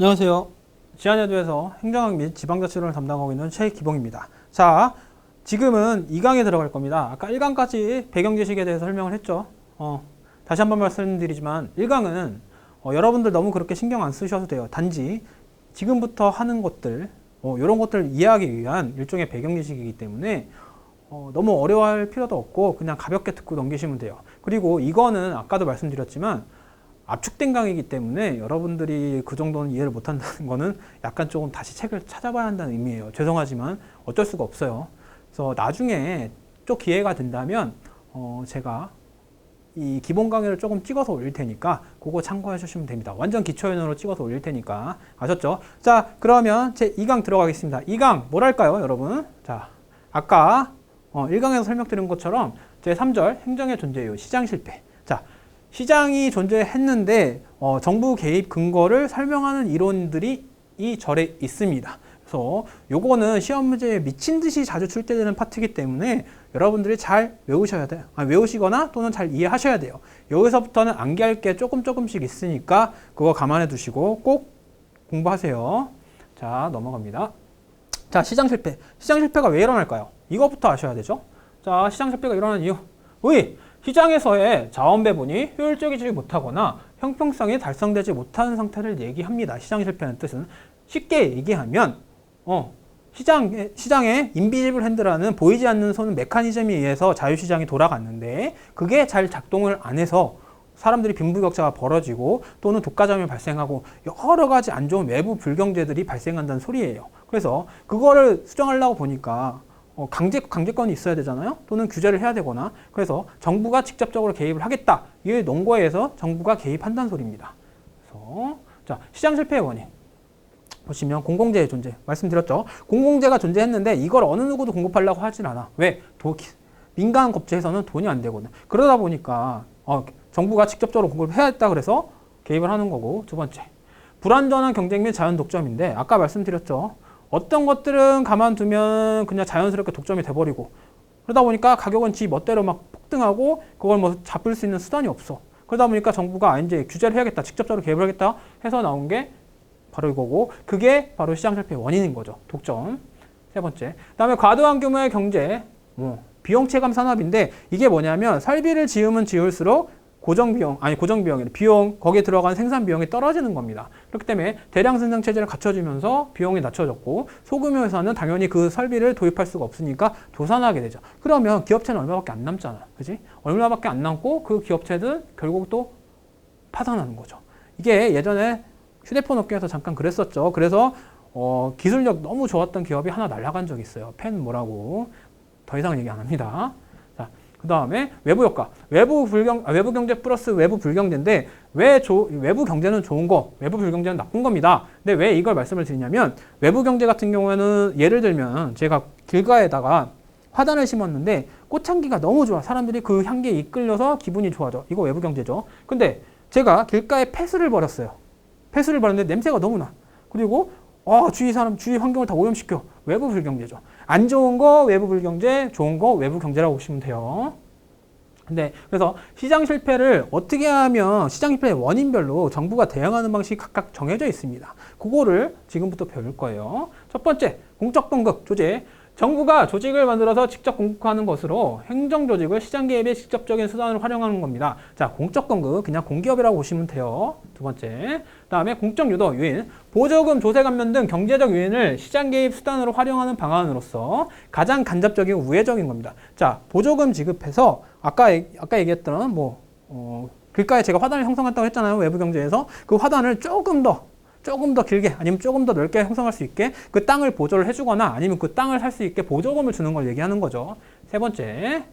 안녕하세요. 지안여도에서 행정학 및 지방자치론을 담당하고 있는 최기봉입니다. 자, 지금은 2강에 들어갈 겁니다. 아까 1강까지 배경 지식에 대해서 설명을 했죠. 어, 다시 한번 말씀드리지만 1강은 어, 여러분들 너무 그렇게 신경 안 쓰셔도 돼요. 단지 지금부터 하는 것들, 어, 이런 것들을 이해하기 위한 일종의 배경 지식이기 때문에 어, 너무 어려워할 필요도 없고 그냥 가볍게 듣고 넘기시면 돼요. 그리고 이거는 아까도 말씀드렸지만 압축된 강의이기 때문에 여러분들이 그 정도는 이해를 못한다는 거는 약간 조금 다시 책을 찾아봐야 한다는 의미예요. 죄송하지만 어쩔 수가 없어요. 그래서 나중에 또 기회가 된다면 어 제가 이 기본 강의를 조금 찍어서 올릴 테니까 그거 참고해 주시면 됩니다. 완전 기초연으로 찍어서 올릴 테니까 아셨죠? 자 그러면 제 2강 들어가겠습니다. 2강 뭐랄까요 여러분? 자 아까 어 1강에서 설명드린 것처럼 제 3절 행정의 존재 이유 시장 실패. 자 시장이 존재했는데 어, 정부 개입 근거를 설명하는 이론들이 이 절에 있습니다. 그래서 요거는 시험 문제에 미친 듯이 자주 출제되는 파트이기 때문에 여러분들이 잘 외우셔야 돼요. 아, 외우시거나 또는 잘 이해하셔야 돼요. 여기서부터는 암기할 게 조금 조금씩 있으니까 그거 감안해 두시고 꼭 공부하세요. 자, 넘어갑니다. 자, 시장 실패. 시장 실패가 왜 일어날까요? 이거부터 아셔야 되죠. 자, 시장 실패가 일어나는 이유. 의 시장에서의 자원 배분이 효율적이지 못하거나 형평성이 달성되지 못하는 상태를 얘기합니다. 시장 실패는 뜻은 쉽게 얘기하면 어, 시장 시장의 인비지블 핸드라는 보이지 않는 손 메커니즘에 의해서 자유시장이 돌아갔는데 그게 잘 작동을 안 해서 사람들이 빈부격차가 벌어지고 또는 독과점이 발생하고 여러 가지 안 좋은 외부 불경제들이 발생한다는 소리예요. 그래서 그거를 수정하려고 보니까 어, 강제 강제권이 있어야 되잖아요. 또는 규제를 해야 되거나 그래서 정부가 직접적으로 개입을 하겠다. 이게 논거에서 정부가 개입한다는 소리입니다. 그래서 자 시장 실패의 원인 보시면 공공재의 존재 말씀드렸죠. 공공재가 존재했는데 이걸 어느 누구도 공급하려고 하진 않아. 왜? 도, 민간 업체에서는 돈이 안 되거든. 그러다 보니까 어, 정부가 직접적으로 공급을 해야 했다 그래서 개입을 하는 거고 두 번째 불안전한 경쟁 및 자연 독점인데 아까 말씀드렸죠. 어떤 것들은 가만두면 그냥 자연스럽게 독점이 돼버리고 그러다 보니까 가격은 지 멋대로 막 폭등하고 그걸 뭐 잡을 수 있는 수단이 없어. 그러다 보니까 정부가 아, 이제 규제를 해야겠다, 직접적으로 개입을 하겠다 해서 나온 게 바로 이거고 그게 바로 시장 실패의 원인인 거죠. 독점. 세 번째. 그다음에 과도한 규모의 경제, 뭐 비용 체감 산업인데 이게 뭐냐면 설비를 지으면 지을수록 고정 비용 아니 고정 비용이 비용 거기에 들어간 생산 비용이 떨어지는 겁니다. 그렇기 때문에 대량 생산 체제를 갖춰주면서 비용이 낮춰졌고 소규모 회사는 당연히 그 설비를 도입할 수가 없으니까 도산하게 되죠. 그러면 기업체는 얼마밖에 안 남잖아, 그지? 얼마밖에 안 남고 그 기업체는 결국 또 파산하는 거죠. 이게 예전에 휴대폰 업계에서 잠깐 그랬었죠. 그래서 어, 기술력 너무 좋았던 기업이 하나 날아간 적이 있어요. 펜 뭐라고 더 이상 얘기 안 합니다. 자, 그 다음에 외부 효과. 외부 불경, 아, 외부 경제 플러스 외부 불경제인데 왜 조, 외부 경제는 좋은 거, 외부 불경제는 나쁜 겁니다. 근데 왜 이걸 말씀을 드리냐면 외부 경제 같은 경우에는 예를 들면 제가 길가에다가 화단을 심었는데 꽃향기가 너무 좋아. 사람들이 그 향기에 이끌려서 기분이 좋아져. 이거 외부 경제죠. 근데 제가 길가에 폐수를 버렸어요. 폐수를 버렸는데 냄새가 너무 나. 그리고 어, 주위 사람, 주위 환경을 다 오염시켜. 외부 불경제죠. 안 좋은 거 외부 불경제, 좋은 거 외부 경제라고 보시면 돼요. 근데 그래서 시장 실패를 어떻게 하면 시장 실패의 원인별로 정부가 대응하는 방식이 각각 정해져 있습니다. 그거를 지금부터 배울 거예요. 첫 번째, 공적 공급 조제. 정부가 조직을 만들어서 직접 공급하는 것으로 행정 조직을 시장 개입의 직접적인 수단으로 활용하는 겁니다. 자, 공적 공급 그냥 공기업이라고 보시면 돼요. 두 번째. 그다음에 공적 유도 유인, 보조금, 조세 감면 등 경제적 유인을 시장 개입 수단으로 활용하는 방안으로서 가장 간접적이고 우회적인 겁니다. 자, 보조금 지급해서 아까 아까 얘기했던 뭐 어, 길가에 제가 화단을 형성했다고 했잖아요. 외부 경제에서 그 화단을 조금 더 조금 더 길게 아니면 조금 더 넓게 형성할 수 있게 그 땅을 보조를 해주거나 아니면 그 땅을 살 수 있게 보조금을 주는 걸 얘기하는 거죠. 세 번째,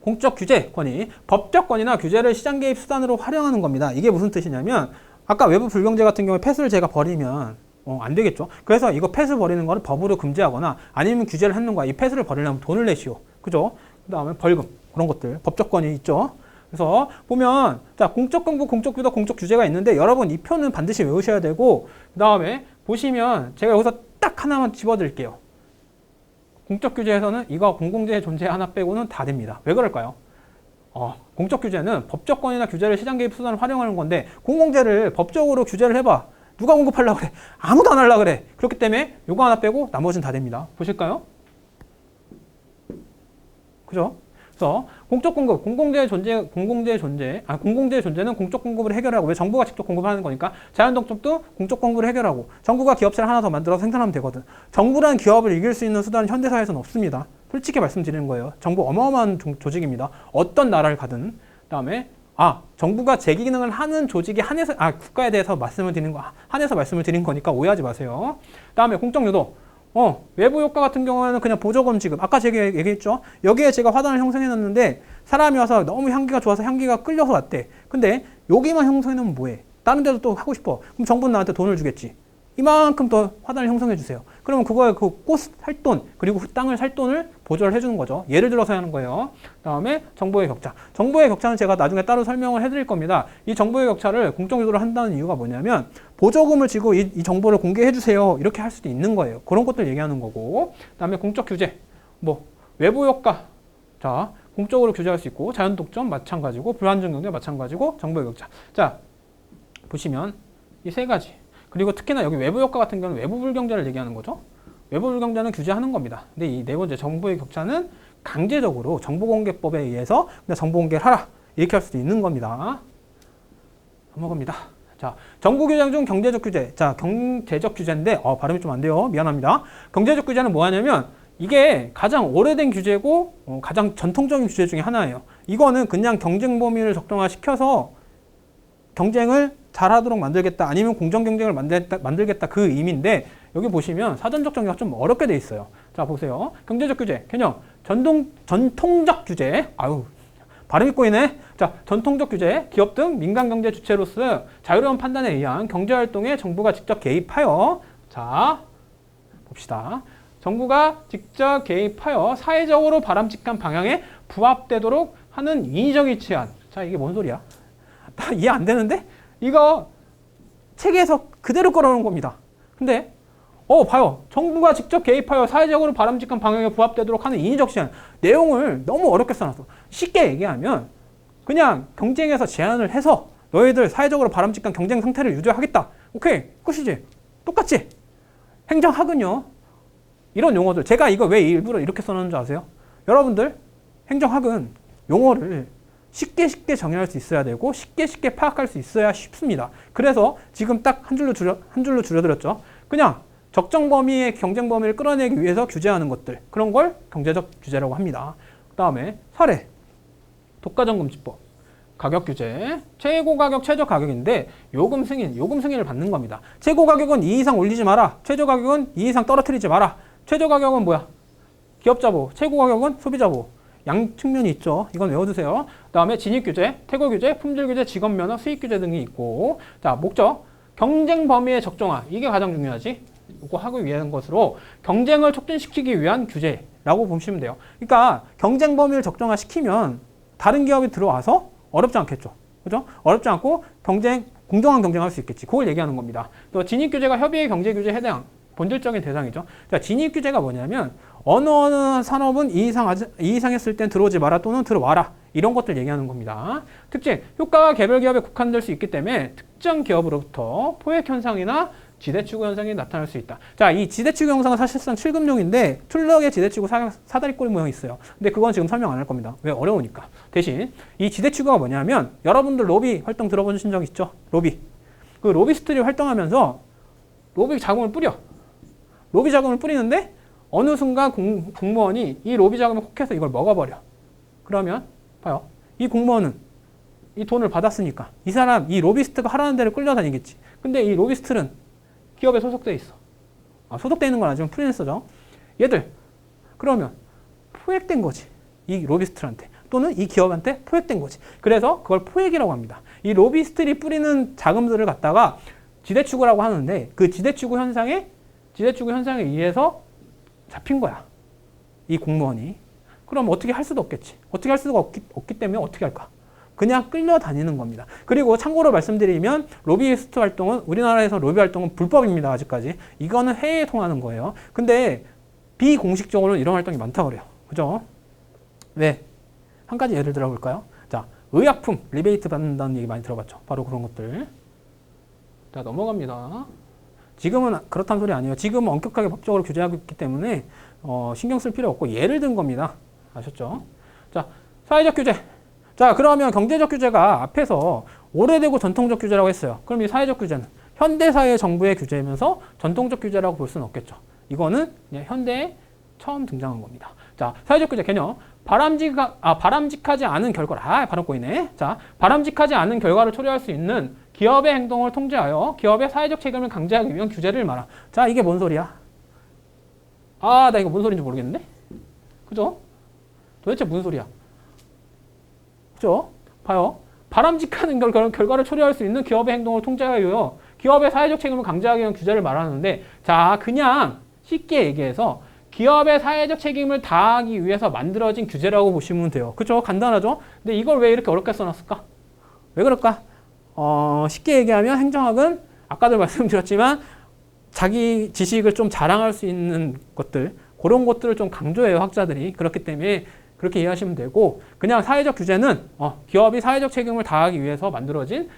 공적 규제 권위, 법적 권위나 규제를 시장 개입 수단으로 활용하는 겁니다. 이게 무슨 뜻이냐면 아까 외부 불경제 같은 경우에 폐수를 제가 버리면 어, 안 되겠죠. 그래서 이거 폐수 버리는 거를 법으로 금지하거나 아니면 규제를 하는 거야. 이 폐수를 버리려면 돈을 내시오. 그죠? 그 다음에 벌금 그런 것들 법적 권위 있죠. 그래서 보면 자 공적 공부, 공적 규도, 공적 규제가 있는데 여러분 이 표는 반드시 외우셔야 되고 그 다음에 보시면 제가 여기서 딱 하나만 집어드릴게요. 공적 규제에서는 이거 공공재 존재 하나 빼고는 다 됩니다. 왜 그럴까요? 어, 공적 규제는 법적 권이나 규제를 시장 개입 수단을 활용하는 건데 공공재를 법적으로 규제를 해봐. 누가 공급하려 그래? 아무도 안 하려 그래. 그렇기 때문에 요거 하나 빼고 나머지는 다 됩니다. 보실까요? 그죠? 그래서 공적 공급, 공공재의 존재, 공공재의 존재, 아 공공재의 존재는 공적 공급을 해결하고 왜 정부가 직접 공급하는 거니까 자연동쪽도 공적 공급을 해결하고 정부가 기업체를 하나 더 만들어서 생산하면 되거든. 정부라는 기업을 이길 수 있는 수단은 현대사회에서는 없습니다. 솔직히 말씀드리는 거예요. 정부 어마어마한 조- 조직입니다. 어떤 나라를 가든 그다음에 아 정부가 제 기능을 하는 조직이 한해서 아 국가에 대해서 말씀을 드리는 거 한해서 말씀을 드린 거니까 오해하지 마세요. 그다음에 공적 유도 어, 외부 효과 같은 경우에는 그냥 보조금 지급. 아까 제가 얘기- 얘기했죠. 여기에 제가 화단을 형성해 놨는데 사람이 와서 너무 향기가 좋아서 향기가 끌려서 왔대. 근데 여기만 형성해 놓으면 뭐해? 다른 데도 또 하고 싶어. 그럼 정부는 나한테 돈을 주겠지. 이만큼 더 화단을 형성해 주세요. 그러면 그거에 그 꽃 살 돈, 그리고 그 땅을 살 돈을 보조를 해주는 거죠. 예를 들어서 하는 거예요. 다음에 정보의 격차. 정보의 격차는 제가 나중에 따로 설명을 해드릴 겁니다. 이 정보의 격차를 공적 유도를 한다는 이유가 뭐냐면 보조금을 지고 이, 이 정보를 공개해 주세요. 이렇게 할 수도 있는 거예요. 그런 것들 얘기하는 거고. 그다음에 공적 규제. 뭐 외부 효과. 자, 공적으로 규제할 수 있고 자연 독점 마찬가지고 불안정 경제 마찬가지고 정보의 격차. 자, 보시면 이 세 가지. 그리고 특히나 여기 외부 효과 같은 경우는 외부 불경제를 얘기하는 거죠. 외부 불경제는 규제하는 겁니다. 근데 이 네 번째 정보의 격차는 강제적으로 정보공개법에 의해서 정보공개를 하라 이렇게 할 수도 있는 겁니다. 넘어갑니다. 자, 정부 규정 중 경제적 규제. 자, 경제적 규제인데 어, 발음이 좀 안 돼요. 미안합니다. 경제적 규제는 뭐 하냐면 이게 가장 오래된 규제고 어, 가장 전통적인 규제 중에 하나예요. 이거는 그냥 경쟁 범위를 적정화시켜서 경쟁을 잘하도록 만들겠다 아니면 공정 경쟁을 만들겠다, 만들겠다 그 의미인데 여기 보시면 사전적 정의가 좀 어렵게 돼 있어요. 자 보세요. 경제적 규제 개념 전동 전통적 규제 아유 발음이 꼬이네. 자 전통적 규제 기업 등 민간 경제 주체로서 자유로운 판단에 의한 경제 활동에 정부가 직접 개입하여 자 봅시다. 정부가 직접 개입하여 사회적으로 바람직한 방향에 부합되도록 하는 인위적인 제한. 자 이게 뭔 소리야? 나 이해 안 되는데? 이거 책에서 그대로 끌어오는 겁니다. 근데 어 봐요. 정부가 직접 개입하여 사회적으로 바람직한 방향에 부합되도록 하는 인위적 제한. 내용을 너무 어렵게 써놨어. 쉽게 얘기하면 그냥 경쟁에서 제한을 해서 너희들 사회적으로 바람직한 경쟁 상태를 유지하겠다. 오케이 끝이지. 똑같지. 행정학은요. 이런 용어들 제가 이거 왜 일부러 이렇게 써놓은 줄 아세요? 여러분들 행정학은 용어를 쉽게 쉽게 정의할 수 있어야 되고 쉽게 쉽게 파악할 수 있어야 쉽습니다. 그래서 지금 딱 한 줄로 줄여 한 줄로 줄여드렸죠. 그냥 적정 범위의 경쟁 범위를 끌어내기 위해서 규제하는 것들 그런 걸 경제적 규제라고 합니다. 그 다음에 사례 독과점금지법 가격 규제 최고 가격 최저 가격인데 요금 승인 요금 승인을 받는 겁니다. 최고 가격은 2 이상 올리지 마라. 최저 가격은 2 이상 떨어뜨리지 마라. 최저 가격은 뭐야? 기업자 보호. 최고 가격은 소비자 보호. 양 측면이 있죠. 이건 외워두세요. 그 다음에 진입 규제, 퇴거 규제, 품질 규제, 직업 면허, 수익 규제 등이 있고, 자 목적 경쟁 범위의 적정화 이게 가장 중요하지. 이거 하기 위한 것으로 경쟁을 촉진시키기 위한 규제라고 보시면 돼요. 그러니까 경쟁 범위를 적정화 시키면 다른 기업이 들어와서 어렵지 않겠죠. 그죠? 어렵지 않고 경쟁 공정한 경쟁할 수 있겠지. 그걸 얘기하는 겁니다. 또 진입 규제가 협의의 경제 규제에 해당 본질적인 대상이죠. 자, 진입 규제가 뭐냐면 어느 어느 산업은 이 이상 이 이상 했을 땐 들어오지 마라 또는 들어와라 이런 것들 얘기하는 겁니다. 특징 효과가 개별 기업에 국한될 수 있기 때문에 특정 기업으로부터 포획 현상이나 지대추구 현상이 나타날 수 있다. 자, 이 지대추구 현상은 사실상 출금용인데 출력에 지대추구 사, 사다리꼴 모양이 있어요. 근데 그건 지금 설명 안 할 겁니다. 왜 어려우니까. 대신 이 지대추구가 뭐냐면 여러분들 로비 활동 들어보신 적 있죠? 로비. 그 로비스트들이 활동하면서 로비 자금을 뿌려. 로비 자금을 뿌리는데 어느 순간 공, 공무원이 이 로비 자금을 혹해서 이걸 먹어버려. 그러면 봐요. 이 공무원은 이 돈을 받았으니까 이 사람 이 로비스트가 하라는 대로 끌려다니겠지. 근데 이 로비스트는 기업에 소속돼 있어. 아, 소속돼 있는 건 아니지만 프리랜서죠. 얘들 그러면 포획된 거지. 이 로비스트한테 또는 이 기업한테 포획된 거지. 그래서 그걸 포획이라고 합니다. 이 로비스트들이 뿌리는 자금들을 갖다가 지대추구라고 하는데 그 지대추구 현상에 지대추구 현상에 의해서 잡힌 거야. 이 공무원이. 그럼 어떻게 할 수도 없겠지. 어떻게 할 수가 없기, 없기 때문에 어떻게 할까? 그냥 끌려다니는 겁니다. 그리고 참고로 말씀드리면 로비스트 활동은 우리나라에서 로비 활동은 불법입니다. 아직까지. 이거는 해외에 통하는 거예요. 근데 비공식적으로 이런 활동이 많다고 그래요. 그죠? 왜? 한 가지 예를 들어볼까요? 자, 의약품 리베이트 받는다는 얘기 많이 들어봤죠. 바로 그런 것들. 자, 넘어갑니다. 지금은 그렇다는 소리 아니에요. 지금은 엄격하게 법적으로 규제하고 있기 때문에 어, 신경 쓸 필요 없고 예를 든 겁니다. 아셨죠? 자, 사회적 규제. 자, 그러면 경제적 규제가 앞에서 오래되고 전통적 규제라고 했어요. 그럼 이 사회적 규제는 현대사회 정부의 규제이면서 전통적 규제라고 볼 수는 없겠죠. 이거는 그냥 현대에 처음 등장한 겁니다. 자, 사회적 규제 개념. 바람직하, 아, 바람직하지 않은 결과를, 아, 발음 꼬이네. 자, 바람직하지 않은 결과를 초래할 수 있는 기업의 행동을 통제하여 기업의 사회적 책임을 강제하기 위한 규제를 말하. 자, 이게 뭔 소리야? 아, 나 이거 뭔 소리인지 모르겠는데? 그죠? 도대체 무슨 소리야? 그죠? 봐요. 바람직한 결과, 결과를 초래할 수 있는 기업의 행동을 통제하여 기업의 사회적 책임을 강제하기 위한 규제를 말하는데, 자, 그냥 쉽게 얘기해서 기업의 사회적 책임을 다하기 위해서 만들어진 규제라고 보시면 돼요. 그죠? 간단하죠? 근데 이걸 왜 이렇게 어렵게 써놨을까? 왜 그럴까? 어, 쉽게 얘기하면 행정학은 아까도 말씀드렸지만 자기 지식을 좀 자랑할 수 있는 것들 그런 것들을 좀 강조해요 학자들이 그렇기 때문에 그렇게 이해하시면 되고 그냥 사회적 규제는 어, 기업이 사회적 책임을 다하기 위해서 만들어진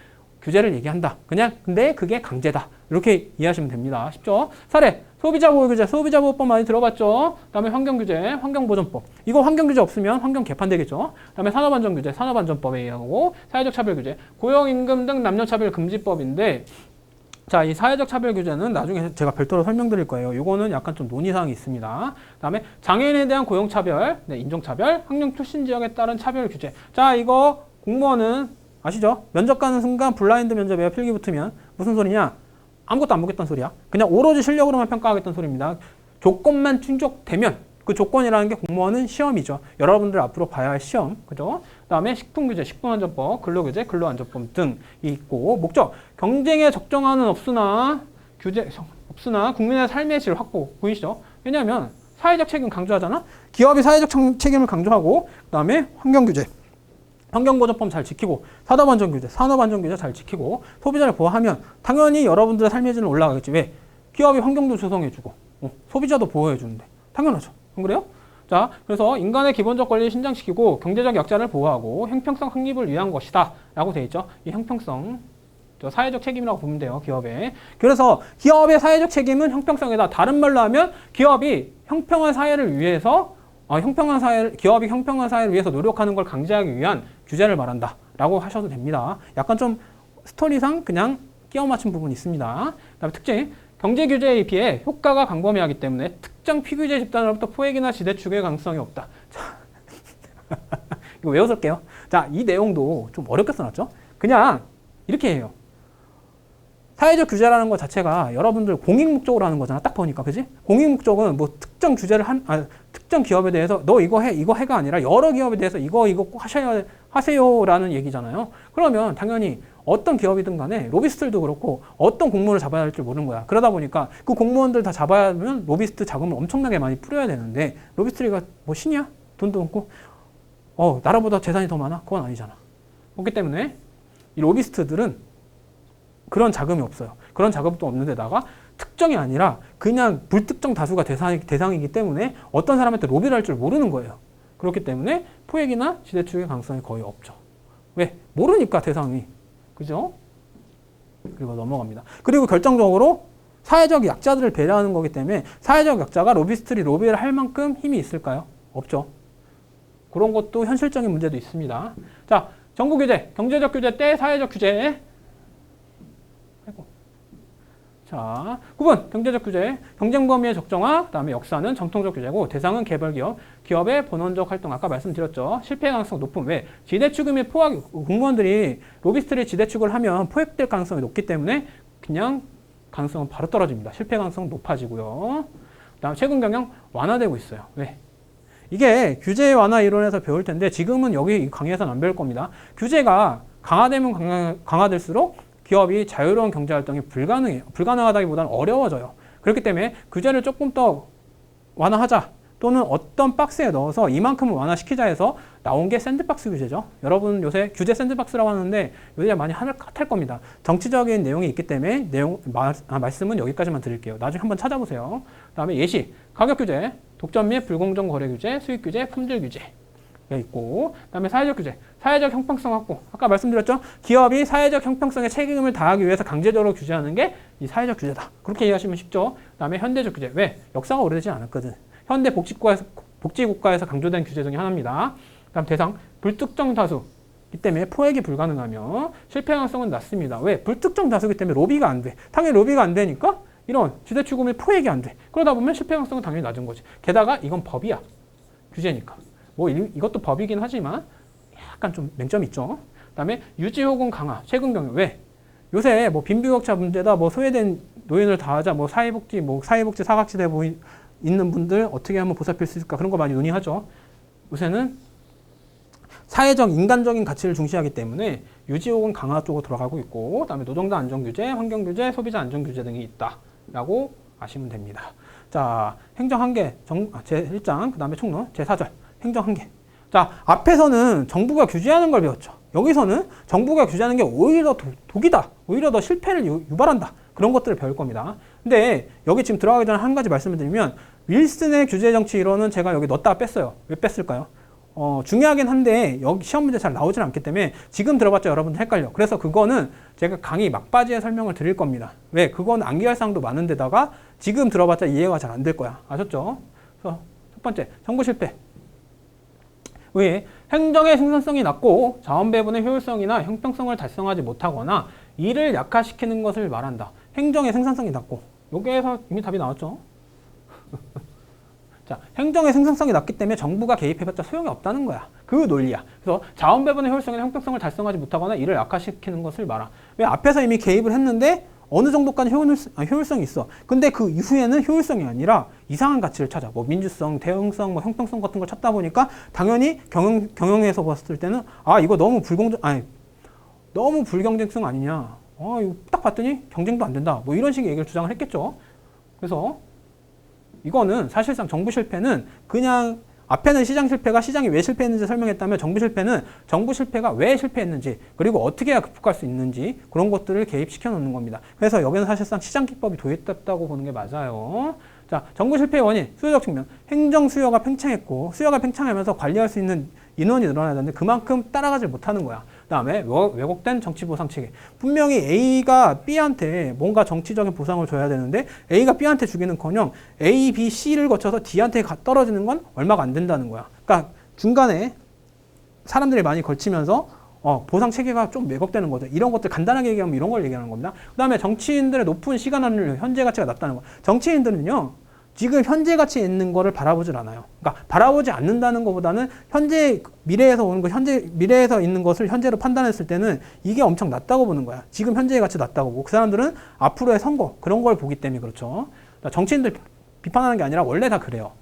규제를 얘기한다. 그냥 근데 그게 강제다. 이렇게 이해하시면 됩니다. 쉽죠 사례 소비자 보호 규제. 소비자 보호법 많이 들어봤죠? 그다음에 환경 규제 환경 보전법. 이거 환경 규제 없으면 환경 개판 되겠죠? 그다음에 산업 안전 규제 산업 안전법에 의하고 사회적 차별 규제. 고용 임금 등 남녀 차별 금지법인데 자, 이 사회적 차별 규제는 나중에 제가 별도로 설명드릴 거예요. 이거는 약간 좀 논의사항이 있습니다. 그다음에 장애인에 대한 고용 차별, 네, 인종 차별, 학령 출신 지역에 따른 차별 규제. 자, 이거 공무원은 아시죠? 면접 가는 순간 블라인드 면접에 필기 붙으면 무슨 소리냐? 아무것도 안 보겠다는 소리야. 그냥 오로지 실력으로만 평가하겠다는 소리입니다. 조건만 충족되면 그 조건이라는 게 공무원은 시험이죠. 여러분들 앞으로 봐야 할 시험, 그죠? 그다음에 식품규제, 식품안전법, 근로규제, 근로안전법 등이 있고 목적 경쟁에 적정하는 없으나 규제 없으나 국민의 삶의 질 확보 보이시죠? 왜냐하면 사회적 책임 강조하잖아. 기업이 사회적 청- 책임을 강조하고 그다음에 환경 규제. 환경보전법 잘 지키고 산업안전규제, 산업안전규제 잘 지키고 소비자를 보호하면 당연히 여러분들의 삶의 질은 올라가겠지. 왜? 기업이 환경도 조성해주고 어, 소비자도 보호해주는데 당연하죠. 안 그래요? 자, 그래서 인간의 기본적 권리를 신장시키고 경제적 약자를 보호하고 형평성 확립을 위한 것이다. 라고 돼 있죠. 이 형평성. 저 사회적 책임이라고 보면 돼요, 기업의. 그래서 기업의 사회적 책임은 형평성이다. 다른 말로 하면 기업이 형평한 사회를 위해서 어, 형평한 사회, 기업이 형평한 사회를 위해서 노력하는 걸 강제하기 위한 규제를 말한다. 라고 하셔도 됩니다. 약간 좀 스토리상 그냥 끼워 맞춘 부분이 있습니다. 그 다음에 특징. 경제 규제에 비해 효과가 광범위하기 때문에 특정 피규제 집단으로부터 포획이나 지대 축의 가능성이 없다. 자, 이거 외워설게요. 자, 이 내용도 좀 어렵게 써놨죠? 그냥 이렇게 해요. 사회적 규제라는 것 자체가 여러분들 공익 목적으로 하는 거잖아. 딱 보니까, 그지? 공익 목적은 뭐 특정 규제를 한, 아, 특정 기업에 대해서 너 이거 해, 이거 해가 아니라 여러 기업에 대해서 이거, 이거 꼭 하셔야, 하세요라는 얘기잖아요. 그러면 당연히 어떤 기업이든 간에 로비스트들도 그렇고 어떤 공무원을 잡아야 할 줄 모르는 거야. 그러다 보니까 그 공무원들 다 잡아야 하면 로비스트 자금을 엄청나게 많이 풀어야 되는데 로비스트가 뭐 신이야? 돈도 없고 어 나라보다 재산이 더 많아? 그건 아니잖아. 그렇기 때문에 이 로비스트들은 그런 자금이 없어요. 그런 자금도 없는 데다가 특정이 아니라 그냥 불특정 다수가 대상, 대상이기 때문에 어떤 사람한테 로비를 할 줄 모르는 거예요. 그렇기 때문에 포획이나 지대축의 가능성이 거의 없죠. 왜? 모르니까 대상이. 그죠? 그리고 넘어갑니다. 그리고 결정적으로 사회적 약자들을 배려하는 거기 때문에 사회적 약자가 로비스트리 로비를 할 만큼 힘이 있을까요? 없죠. 그런 것도 현실적인 문제도 있습니다. 자, 정부 규제, 경제적 규제 때 사회적 규제. 아이고. 자, 9번 경제적 규제, 경쟁 범위의 적정화, 그다음에 역사는 정통적 규제고 대상은 개발 기업, 기업의 본원적 활동 아까 말씀드렸죠. 실패 가능성 높은 왜 지대축 및 포획 공무원들이 로비스트리 지대축을 하면 포획될 가능성이 높기 때문에 그냥 가능성은 바로 떨어집니다. 실패 가능성 높아지고요. 그다음 최근 경영 완화되고 있어요. 왜? 이게 규제 완화 이론에서 배울 텐데 지금은 여기 이 강의에서는 안 배울 겁니다. 규제가 강화되면 강화, 강화될수록 기업이 자유로운 경제 활동이 불가능해요. 불가능하다기보다는 어려워져요. 그렇기 때문에 규제를 조금 더 완화하자 또는 어떤 박스에 넣어서 이만큼을 완화시키자 해서 나온 게 샌드박스 규제죠. 여러분 요새 규제 샌드박스라고 하는데 요새 많이 핫할 겁니다. 정치적인 내용이 있기 때문에 내용 마- 아, 말씀은 여기까지만 드릴게요. 나중에 한번 찾아보세요. 그다음에 예시, 가격 규제, 독점 및 불공정 거래 규제, 수익 규제, 품질 규제. 있고 그다음에 사회적 규제, 사회적 형평성 확보. 아까 말씀드렸죠? 기업이 사회적 형평성에 책임을 다하기 위해서 강제적으로 규제하는 게 이 사회적 규제다. 그렇게 이해하시면 쉽죠. 그다음에 현대적 규제. 왜? 역사가 오래되지 않았거든. 현대 복지국가에서 복지국가에서 강조된 규제 중에 하나입니다. 그다음 대상 불특정 다수. 이 때문에 포획이 불가능하며 실패 가능성은 낮습니다. 왜? 불특정 다수기 때문에 로비가 안 돼. 당연히 로비가 안 되니까 이런 지대 추구미 포획이 안 돼. 그러다 보면 실패 가능성은 당연히 낮은 거지. 게다가 이건 법이야. 규제니까. 뭐 이, 이것도 법이긴 하지만 약간 좀 맹점이 있죠. 그다음에 유지 혹은 강화, 최근 경영. 왜? 요새 뭐 빈부격차 문제다, 뭐 소외된 노인을 다하자, 뭐 사회복지, 뭐 사회복지 사각지대 보이 있는 분들 어떻게 하면 보살필 수 있을까 그런 거 많이 논의하죠. 요새는 사회적 인간적인 가치를 중시하기 때문에 유지 혹은 강화 쪽으로 들어가고 있고 그다음에 노동자 안전 규제, 환경 규제, 소비자 안전 규제 등이 있다라고 아시면 됩니다. 자, 행정 한계 정, 아, 제 1장 그 다음에 총론 제 4절 행정 한계. 자, 앞에서는 정부가 규제하는 걸 배웠죠. 여기서는 정부가 규제하는 게 오히려 도, 독이다. 오히려 더 실패를 유, 유발한다. 그런 것들을 배울 겁니다. 근데 여기 지금 들어가기 전에 한 가지 말씀을 드리면 윌슨의 규제 정치 이론은 제가 여기 넣었다가 뺐어요. 왜 뺐을까요? 어, 중요하긴 한데 여기 시험 문제 잘 나오질 않기 때문에 지금 들어봤자 여러분들 헷갈려. 그래서 그거는 제가 강의 막바지에 설명을 드릴 겁니다. 왜? 그건 암기할 사항도 많은데다가 지금 들어봤자 이해가 잘 안 될 거야. 아셨죠? 그래서 첫 번째, 정부 실패. 왜? 행정의 생산성이 낮고 자원 배분의 효율성이나 형평성을 달성하지 못하거나 이를 약화시키는 것을 말한다. 행정의 생산성이 낮고 여기에서 이미 답이 나왔죠. 자, 행정의 생산성이 낮기 때문에 정부가 개입해봤자 소용이 없다는 거야. 그 논리야. 그래서 자원 배분의 효율성이나 형평성을 달성하지 못하거나 이를 약화시키는 것을 말하. 왜 앞에서 이미 개입을 했는데 어느 정도까지 효율, 아, 효율성이 있어. 근데 그 이후에는 효율성이 아니라 이상한 가치를 찾아. 뭐 민주성, 대응성, 뭐 형평성 같은 걸 찾다 보니까 당연히 경영, 경영에서 봤을 때는 아, 이거 너무 불공정, 아니, 너무 불경쟁성 아니냐. 어, 이거 딱 봤더니 경쟁도 안 된다. 뭐 이런 식의 얘기를 주장을 했겠죠. 그래서 이거는 사실상 정부 실패는 그냥 앞에는 시장 실패가 시장이 왜 실패했는지 설명했다면 정부 실패는 정부 실패가 왜 실패했는지 그리고 어떻게 해야 극복할 수 있는지 그런 것들을 개입시켜 놓는 겁니다. 그래서 여기는 사실상 시장 기법이 도입됐다고 보는 게 맞아요. 자, 정부 실패의 원인, 수요적 측면. 행정 수요가 팽창했고 수요가 팽창하면서 관리할 수 있는 인원이 늘어나야 되는데 그만큼 따라가지 못하는 거야. 그다음에 왜곡된 정치 보상 체계. 분명히 A가 B한테 뭔가 정치적인 보상을 줘야 되는데 A가 B한테 주기는커녕 A, B, C를 거쳐서 D한테 가- 떨어지는 건 얼마가 안 된다는 거야. 그러니까 중간에 사람들이 많이 걸치면서 어, 보상 체계가 좀 왜곡되는 거죠. 이런 것들 간단하게 얘기하면 이런 걸 얘기하는 겁니다. 그 다음에 정치인들의 높은 시간 환율, 현재 가치가 낮다는 거. 정치인들은요. 지금 현재 가치에 있는 거를 바라보질 않아요. 그러니까 바라보지 않는다는 것보다는 현재 미래에서 오는 거, 현재 미래에서 있는 것을 현재로 판단했을 때는 이게 엄청 낮다고 보는 거야. 지금 현재의 가치 낮다고 보고 그 사람들은 앞으로의 선거 그런 걸 보기 때문에 그렇죠. 그러니까 정치인들 비판하는 게 아니라 원래 다 그래요.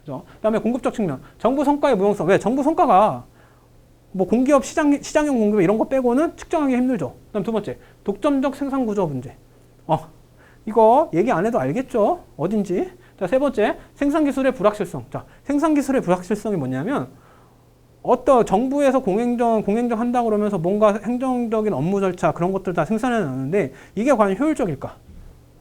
그죠? 그다음에 공급적 측면, 정부 성과의 무용성. 왜 정부 성과가 뭐 공기업 시장 시장형 공급 이런 거 빼고는 측정하기 힘들죠. 그다음 두 번째 독점적 생산 구조 문제. 어 이거 얘기 안 해도 알겠죠? 어딘지. 자, 세 번째, 생산 기술의 불확실성. 자, 생산 기술의 불확실성이 뭐냐면 어떤 정부에서 공행정 공행정 한다 그러면서 뭔가 행정적인 업무 절차 그런 것들 다 생산해 놨는데 이게 과연 효율적일까?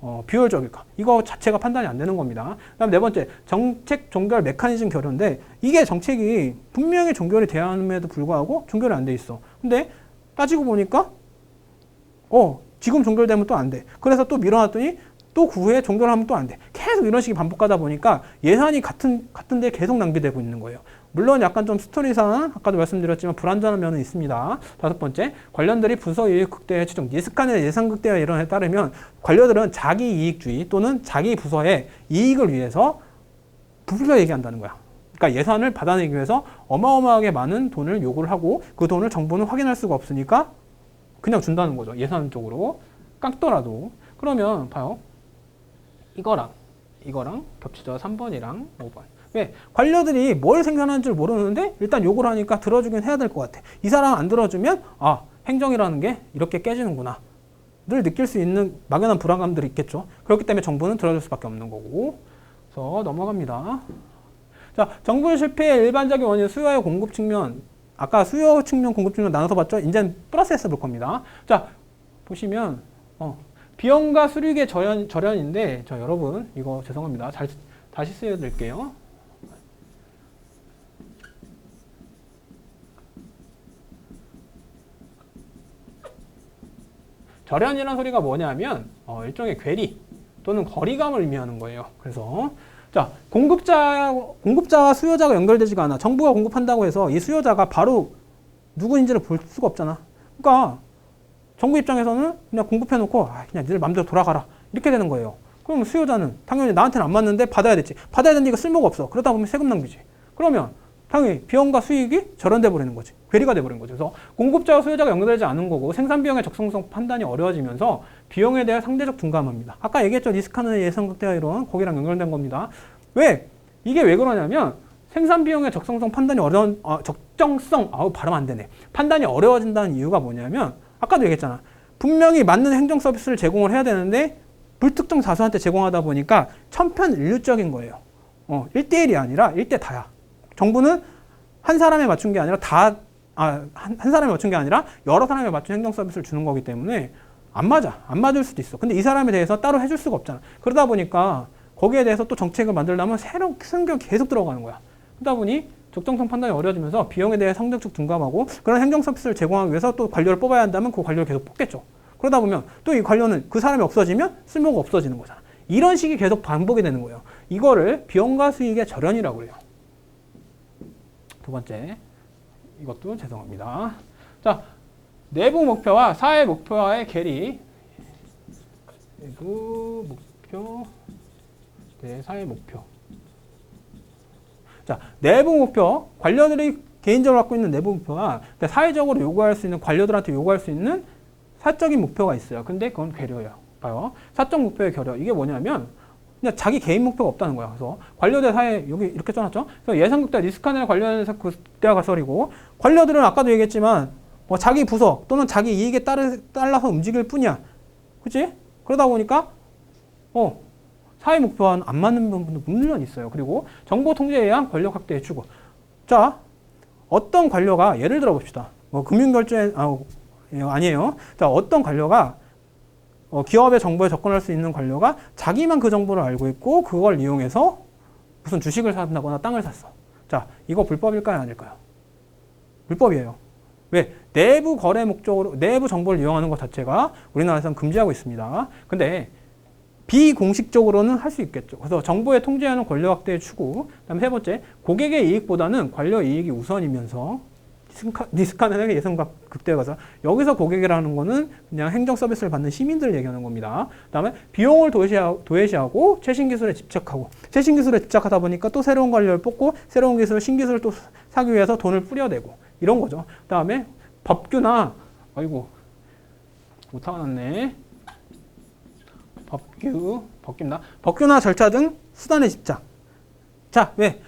어, 비효율적일까? 이거 자체가 판단이 안 되는 겁니다. 그 다음 네 번째, 정책 종결 메커니즘 결여인데 이게 정책이 분명히 종결이 돼야 함에도 불구하고 종결이 안 돼 있어. 근데 따지고 보니까 어, 지금 종결되면 또 안 돼. 그래서 또 밀어놨더니 또 그 후에 종결하면 또 안 돼. 계속 이런 식이 반복하다 보니까 예산이 같은 같은데 계속 낭비되고 있는 거예요. 물론 약간 좀 스토리상 아까도 말씀드렸지만 불안전한 면은 있습니다. 다섯 번째 관련들이 부서 이익 극대화 추정 예습간의 예산 극대화 이론에 따르면 관료들은 자기 이익주의 또는 자기 부서의 이익을 위해서 부풀려 얘기한다는 거야. 그러니까 예산을 받아내기 위해서 어마어마하게 많은 돈을 요구를 하고 그 돈을 정부는 확인할 수가 없으니까 그냥 준다는 거죠. 예산 쪽으로 깎더라도 그러면 봐요. 이거랑 이거랑 겹치죠. 3번이랑 5번. 왜? 관료들이 뭘 생산하는 줄 모르는데 일단 욕을 하니까 들어주긴 해야 될 것 같아. 이 사람 안 들어주면 아 행정이라는 게 이렇게 깨지는구나. 늘 느낄 수 있는 막연한 불안감들이 있겠죠. 그렇기 때문에 정부는 들어줄 수밖에 없는 거고. 그래서 넘어갑니다. 자, 정부 실패의 일반적인 원인 수요의 공급 측면. 아까 수요 측면, 공급 측면 나눠서 봤죠? 이제는 플러스에서 볼 겁니다. 자, 보시면 어, 비용과 수익의 절연, 절연인데 저 여러분 이거 죄송합니다. 잘, 다시 쓰여드릴게요. 절연이라는 소리가 뭐냐면 어, 일종의 괴리 또는 거리감을 의미하는 거예요. 그래서 자 공급자 공급자와 수요자가 연결되지가 않아. 정부가 공급한다고 해서 이 수요자가 바로 누구인지를 볼 수가 없잖아. 그러니까 정부 입장에서는 그냥 공급해놓고 아, 그냥 니들 마음대로 돌아가라 이렇게 되는 거예요. 그럼 수요자는 당연히 나한테는 안 맞는데 받아야 되지. 받아야 되는데 이거 쓸모가 없어. 그러다 보면 세금 낭비지. 그러면 당연히 비용과 수익이 절연돼 버리는 거지. 괴리가 돼 버리는 거죠. 그래서 공급자와 수요자가 연결되지 않은 거고 생산 비용의 적성성 판단이 어려워지면서 비용에 대한 상대적 둔감합니다. 아까 얘기했죠. 리스크하는 예상 극대화 이론 거기랑 연결된 겁니다. 왜? 이게 왜 그러냐면 생산 비용의 적성성 판단이 어려운 어, 적정성 아우 발음 안 되네. 판단이 어려워진다는 이유가 뭐냐면 아까도 얘기했잖아. 분명히 맞는 행정 서비스를 제공을 해야 되는데 불특정 다수한테 제공하다 보니까 천편일률적인 거예요. 어, 1대1이 아니라 1대 다야. 정부는 한 사람에 맞춘 게 아니라 다, 아, 한, 한 사람에 맞춘 게 아니라 여러 사람에 맞춘 행정 서비스를 주는 거기 때문에 안 맞아. 안 맞을 수도 있어. 근데 이 사람에 대해서 따로 해줄 수가 없잖아. 그러다 보니까 거기에 대해서 또 정책을 만들려면 새로운 생각 계속 들어가는 거야. 그러다 보니 적정성 판단이 어려워지면서 비용에 대해 상대적 둔감하고 그런 행정 서비스를 제공하기 위해서 또 관료를 뽑아야 한다면 그 관료를 계속 뽑겠죠. 그러다 보면 또 이 관료는 그 사람이 없어지면 쓸모가 없어지는 거잖아. 이런 식이 계속 반복이 되는 거예요. 이거를 비용과 수익의 절연이라고 해요. 두 번째, 이것도 죄송합니다. 자, 내부 목표와 사회 목표와의 괴리. 내부 목표, 네, 사회 목표. 자, 내부 목표, 관료들이 개인적으로 갖고 있는 내부 목표와 사회적으로 요구할 수 있는 관료들한테 요구할 수 있는 사적인 목표가 있어요. 근데 그건 괴려요. 봐요. 사적 목표의 결여. 이게 뭐냐면 그냥 자기 개인 목표가 없다는 거야. 그래서 관료대 사회 여기 이렇게 써놨죠. 그래서 예상국대 리스크하는 관련해서 그 대화가 썰이고 관료들은 아까도 얘기했지만 뭐 자기 부서 또는 자기 이익에 따르, 따라서 움직일 뿐이야. 그치? 그러다 보니까 어 사회 목표와는 안 맞는 부분도 물론 있어요. 그리고 정보 통제에 의한 권력 확대의 추구. 자, 어떤 관료가 예를 들어 봅시다. 뭐 금융결제 아, 예, 아니에요. 자, 어떤 관료가 어, 기업의 정보에 접근할 수 있는 관료가 자기만 그 정보를 알고 있고 그걸 이용해서 무슨 주식을 산다거나 땅을 샀어. 자, 이거 불법일까요, 아닐까요? 불법이에요. 왜? 내부 거래 목적으로 내부 정보를 이용하는 것 자체가 우리나라에서는 금지하고 있습니다. 근데 비공식적으로는 할 수 있겠죠. 그래서 정보의 통제하는 권력 확대의 추구. 그다음에 세 번째, 고객의 이익보다는 관료 이익이 우선이면서 리스크하는 예상과 극대화가서 여기서 고객이라는 거는 그냥 행정 서비스를 받는 시민들을 얘기하는 겁니다. 그다음에 비용을 도외시하, 도외시하 고 최신 기술에 집착하고 최신 기술에 집착하다 보니까 또 새로운 관료를 뽑고 새로운 기술, 신기술을 또 사기 위해서 돈을 뿌려대고 이런 거죠. 그다음에 법규나 아이고 못하고 났네. 법규, 법규나 법규나 절차 등 수단에 집착. 자, 왜?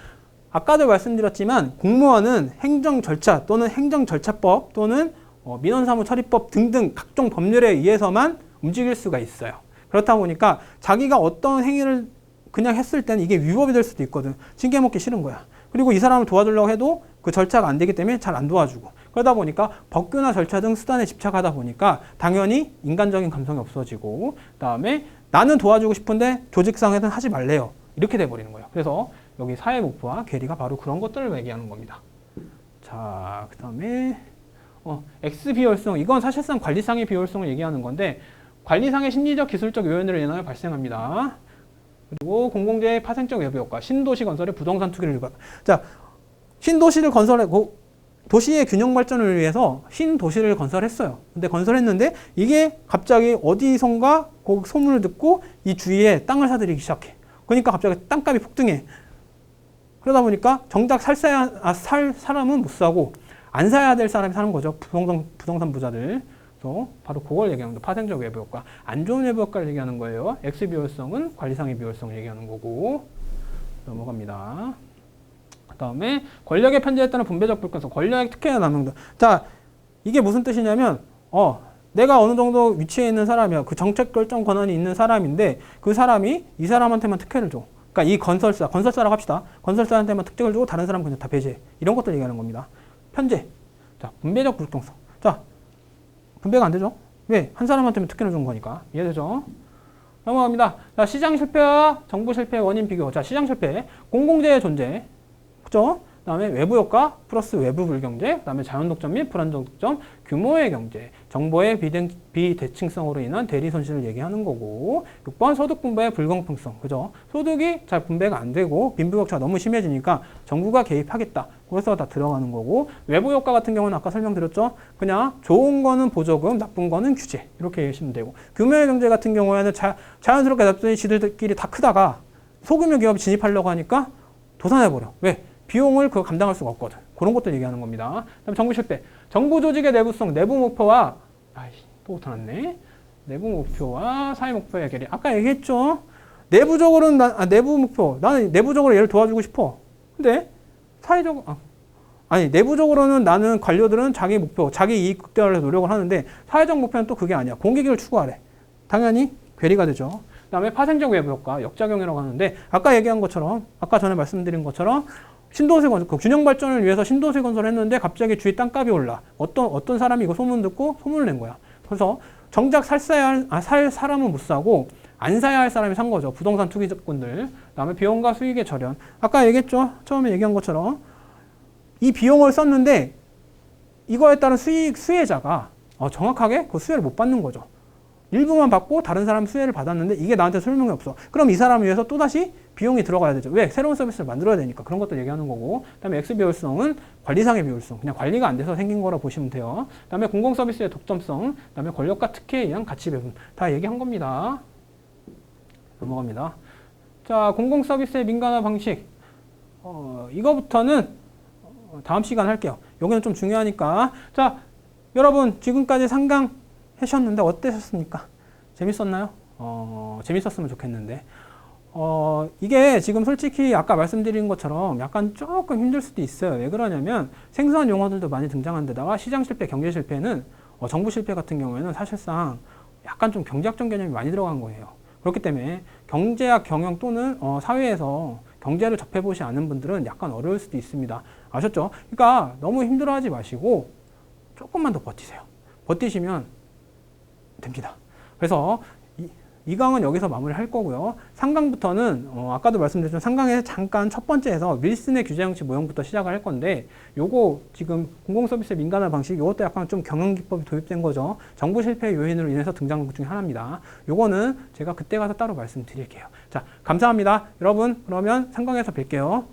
아까도 말씀드렸지만 공무원은 행정 절차 또는 행정 절차법 또는 어, 민원사무 처리법 등등 각종 법률에 의해서만 움직일 수가 있어요. 그렇다 보니까 자기가 어떤 행위를 그냥 했을 때는 이게 위법이 될 수도 있거든. 징계 먹기 싫은 거야. 그리고 이 사람을 도와주려고 해도 그 절차가 안 되기 때문에 잘 안 도와주고. 그러다 보니까 법규나 절차 등 수단에 집착하다 보니까 당연히 인간적인 감성이 없어지고 그다음에 나는 도와주고 싶은데 조직상에서는 하지 말래요. 이렇게 돼 버리는 거예요. 그래서 여기 사회 목표와 괴리가 바로 그런 것들을 얘기하는 겁니다. 자, 그 다음에 어, X 비효율성 이건 사실상 관리상의 비효율성을 얘기하는 건데 관리상의 심리적 기술적 요인으로 인하여 발생합니다. 그리고 공공재의 파생적 외부 효과, 신도시 건설의 부동산 투기를 유발. 자, 신도시를 건설해 고, 도시의 균형 발전을 위해서 신도시를 건설했어요. 근데 건설했는데 이게 갑자기 어디선가 그 소문을 듣고 이 주위에 땅을 사들이기 시작해. 그러니까 갑자기 땅값이 폭등해. 그러다 보니까 정작 살, 사야, 아, 살 사람은 못 사고 안 사야 될 사람이 사는 거죠. 부동산, 부동산 부자들. 그래서 바로 그걸 얘기하는 거예요. 파생적 외부 효과. 안 좋은 외부 효과를 얘기하는 거예요. X 비효율성은 관리상의 비효율성을 얘기하는 거고. 넘어갑니다. 그 다음에 권력의 편제에 따른 분배적 불균성, 권력의 특혜나 남용도. 자, 이게 무슨 뜻이냐면, 어, 내가 어느 정도 위치에 있는 사람이야. 그 정책 결정 권한이 있는 사람인데, 그 사람이 이 사람한테만 특혜를 줘. 그러니까 이 건설사, 건설사라고 합시다. 건설사한테만 특징을 주고 다른 사람 그냥 다 배제. 이런 것들 얘기하는 겁니다. 편제. 자, 분배적 불통성. 자, 분배가 안 되죠? 왜? 한 사람한테만 특혜를 준 거니까. 이해되죠? 넘어갑니다. 자, 시장 실패와 정부 실패의 원인 비교. 자, 시장 실패. 공공재의 존재. 그죠? 그다음에 외부 효과 플러스 외부 불경제, 그 다음에 자연 독점 및 불안정 독점, 규모의 경제, 정보의 비대, 비대칭성으로 인한 대리 손실을 얘기하는 거고 6번 소득 분배의 불공평성, 그죠? 소득이 잘 분배가 안 되고 빈부격차가 너무 심해지니까 정부가 개입하겠다. 그래서 다 들어가는 거고 외부 효과 같은 경우는 아까 설명드렸죠. 그냥 좋은 거는 보조금, 나쁜 거는 규제 이렇게 얘기하시면 되고 규모의 경제 같은 경우에는 자, 자연스럽게 납품이 지들끼리 다 크다가 소규모 기업이 진입하려고 하니까 도산해버려. 왜? 비용을 그거 감당할 수가 없거든. 그런 것들 얘기하는 겁니다. 그다음 정부 실패. 정부 조직의 내부성, 내부 목표와 아이씨 또 나왔네. 내부 목표와 사회 목표의 결이 아까 얘기했죠. 내부적으로는 나, 아, 내부 목표. 나는 내부적으로 얘를 도와주고 싶어. 근데 사회적 아, 아니 내부적으로는 나는 관료들은 자기 목표, 자기 이익 극대화를 노력을 하는데 사회적 목표는 또 그게 아니야. 공익을 추구하래. 당연히 괴리가 되죠. 그다음에 파생적 외부 효과, 역작용이라고 하는데 아까 얘기한 것처럼 아까 전에 말씀드린 것처럼 신도시 건설, 그 균형 발전을 위해서 신도시 건설을 했는데 갑자기 주위 땅값이 올라. 어떤 어떤 사람이 이거 소문 듣고 소문을 낸 거야. 그래서 정작 살 사야 할, 아, 살 사람은 못 사고 안 사야 할 사람이 산 거죠. 부동산 투기꾼들. 그다음에 비용과 수익의 절연. 아까 얘기했죠. 처음에 얘기한 것처럼 이 비용을 썼는데 이거에 따른 수익 수혜자가 어, 정확하게 그 수혜를 못 받는 거죠. 일부만 받고 다른 사람 수혜를 받았는데 이게 나한테 설명이 없어. 그럼 이 사람을 위해서 또다시 비용이 들어가야 되죠. 왜? 새로운 서비스를 만들어야 되니까. 그런 것도 얘기하는 거고. 그 다음에 X 비효율성은 관리상의 비효율성. 그냥 관리가 안 돼서 생긴 거라 보시면 돼요. 그 다음에 공공 서비스의 독점성, 그 다음에 권력과 특혜에 의한 가치 배분. 다 얘기한 겁니다. 넘어갑니다. 자, 공공 서비스의 민간화 방식. 어, 이거부터는 어, 다음 시간 할게요. 여기는 좀 중요하니까. 자, 여러분 지금까지 상강 하셨는데 어떠셨습니까? 재밌었나요? 어, 재밌었으면 좋겠는데. 어, 이게 지금 솔직히 아까 말씀드린 것처럼 약간 조금 힘들 수도 있어요. 왜 그러냐면 생소한 용어들도 많이 등장한 데다가 시장 실패, 경제 실패는 어, 정부 실패 같은 경우에는 사실상 약간 좀 경제학적 개념이 많이 들어간 거예요. 그렇기 때문에 경제학 경영 또는 어, 사회에서 경제를 접해보지 않은 분들은 약간 어려울 수도 있습니다. 아셨죠? 그러니까 너무 힘들어하지 마시고 조금만 더 버티세요. 버티시면 됩니다. 그래서 이, 이 강은 여기서 마무리할 거고요. 3강부터는 어, 아까도 말씀드렸지만 3강에 잠깐 첫 번째에서 윌슨의 규제 형식 모형부터 시작을 할 건데 요거 지금 공공서비스 민간화 방식 요것도 약간 좀 경영 기법이 도입된 거죠. 정부 실패 요인으로 인해서 등장한 것 중에 하나입니다. 요거는 제가 그때 가서 따로 말씀드릴게요. 자, 감사합니다. 여러분 그러면 3강에서 뵐게요.